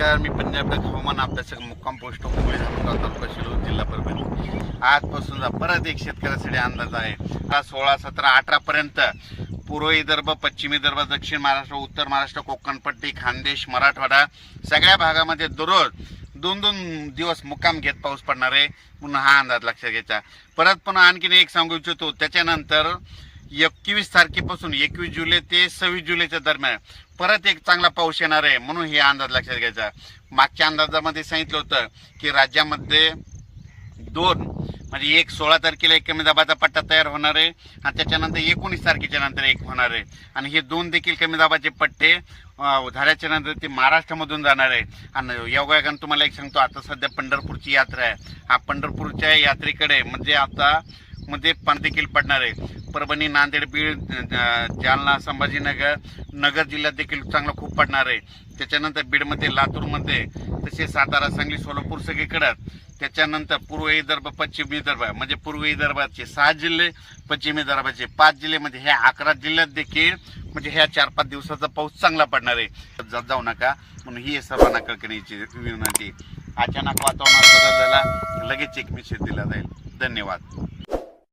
नमस्कार मी पंजाब हवामान अभ्यासक मुक्काम पोस्ट हुबळी धामगाव तालुका शिरूर जिल्हा परभणी. आजपासून परत एक शेतकऱ्यासाठी अंदाज आहे. हा सोळा सतरा अठरा पर्यंत पूर्व विदर्भ पश्चिम विदर्भ दक्षिण महाराष्ट्र उत्तर महाराष्ट्र कोकणपट्टी खानदेश मराठवाडा सगळ्या भागामध्ये दररोज दोन दोन दिवस मुक्काम घेत पाऊस पडणार आहे. पुन्हा हा अंदाज लक्षात घ्यायचा. परत पुन्हा आणखीन एक सांगू इच्छितो. त्याच्यानंतर एकवीस तारखेपासून एकवीस जुलै ते सव्वीस जुलैच्या दरम्यान परत एक चांगला पाऊस येणार आहे म्हणून हे अंदाज लक्षात घ्यायचा. मागच्या अंदाजामध्ये सांगितलं होतं की राज्यामध्ये दोन म्हणजे एक सोळा तारखेला एक कमी दाबाचा पट्टा तयार होणार आहे आणि त्याच्यानंतर एकोणीस तारखेच्या नंतर एक होणार आहे. आणि हे दोन देखील कमी दाबाचे पट्टे झाल्याच्यानंतर ते महाराष्ट्रामधून जाणार आहे. आणि योगायोगानं तुम्हाला एक सांगतो आता सध्या पंढरपूरची यात्रा आहे. हा पंढरपूरच्या यात्रेकडे म्हणजे आता मध्ये पण देखील पडणार आहे. परभणी नांदेड बीड जालना संभाजीनगर नगर जिल्ह्यात देखील चांगला खूप पडणार आहे. त्याच्यानंतर बीडमध्ये लातूरमध्ये तसेच सातारा सांगली सोलापूर सगळीकडं. त्याच्यानंतर पूर्व विदर्भ पश्चिम विदर्भ म्हणजे पूर्व विदर्भाचे सहा जिल्हे पश्चिम विदर्भाचे पाच जिल्हे म्हणजे ह्या अकरा जिल्ह्यात देखील म्हणजे ह्या चार पाच दिवसाचा पाऊस चांगला पडणार आहे. जात जाऊ नका. म्हणून ही सर्वांना कळकण्याची विनंती. अचानक वातावरणात बदल झाला लगेच एक मेसेज दिला जाईल. धन्यवाद.